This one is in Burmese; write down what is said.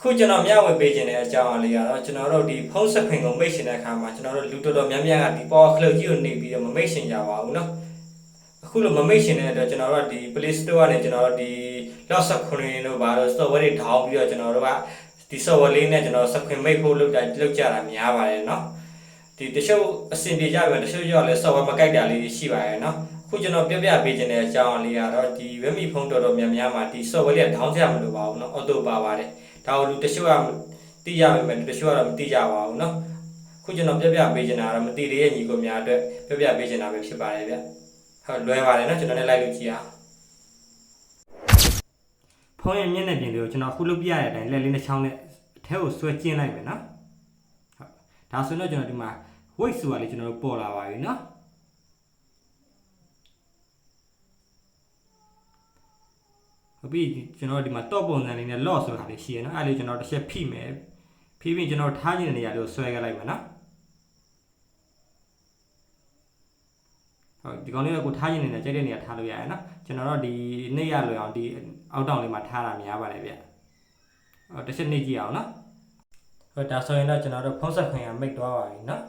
ခုကျွန်တော်မျှဝေပေးခြင်းတဲ့အကြောင်းအလေးကတော့ကျွန်တော်တို့ဒီဖုန်းဆက်ခွင့်ကိုမိတ်ရှင်တဲ့အခါမှာကျွန်တော်တို့လူတော်တော်များများကဒီ power club ကြီးကိုနေပြီးတော့မမိတ်ရှင်ကြပါဘူးเนาะအခုလိုမမိတ်ရှင်တဲ့အတွက်ကျွန်တော်တို့ကဒီ Play Store ကနေကျွန်တော်တို့ဒီ lock ဆက်ခွင့်တို့ဘာလို့ software တွေ down ပြီးတော့ကျွန်တော်တို့ကဒီ software လေးနဲ့ကျွန်တော်ဆက်ခွင့်မိတ်ဖို့လုပ်တာလုပ်ကြတာများပါတယ်เนาะဒီတချို့အဆင်ပြေကြပြီတချို့ရောလည်း software မကိုက်တာလေးရှိပါရဲ့เนาะအခုကျွန်တော်ပြပြပေးခြင်းတဲ့အကြောင်းအလေးကတော့ဒီ Redmi ဖုန်းတော်တော်များများမှာဒီ software လေးက down ကြမလို့ပါဘူးเนาะ auto ပါပါတယ် ဒါကိုလူတချို့ကသိရမယ်မယ်တချို့ကတော့မသိကြပါဘူးเนาะခုကျွန်တော်ပြပြပေးချင်တာကတော့မသိသေးရဲ့ညီကိုများအတွက်ပြပြပေးချင်တာပဲဖြစ်ပါတယ်ဗျဟုတ်လွယ်ပါတယ်เนาะကျွန်တော်လည်းလိုက်လို့ကြည့်အောင်ဖုန်းရဲ့မျက်နှာပြင်လေးကိုကျွန်တော်အခုလုပ်ပြရတဲ့အတိုင်းလက်လေးတစ်ချောင်းနဲ့အထက်ကိုဆွဲကျင်းလိုက်မယ်เนาะဟုတ်ဒါဆိုတော့ကျွန်တော်ဒီမှာ weight ဆိုတာလေးကျွန်တော်တို့ပေါ်လာပါပြီเนาะ ဟုတ်ပြီကျွန်တော်ဒီမှာ top ပုံစံလေးနဲ့ lock ဆိုတာလေးရှိရနော်အဲ့ဒါလေးကျွန်တော်တစ်ချက်ဖိမယ်ဖိပြီးကျွန်တော်ထားခြင်းတဲ့နေရာလေးကိုဆွဲခဲ့လိုက်မယ်နော်ဟုတ်ဒီကောင်လေးကကိုထားခြင်းနေတဲ့ကြိုက်တဲ့နေရာထားလို့ရတယ်နော်ကျွန်တော်တော့ဒီနေရလွယ်အောင်ဒီအောက်တောင်လေးမှာထားတာများပါတယ်ဗျဟုတ်တစ်ချက်နေကြည့်အောင်နော်ဟုတ်ဒါဆိုရင်တော့ကျွန်တော်တို့ဖုန်းဆက်ခွင့်ရမိတ်သွားပါပြီနော်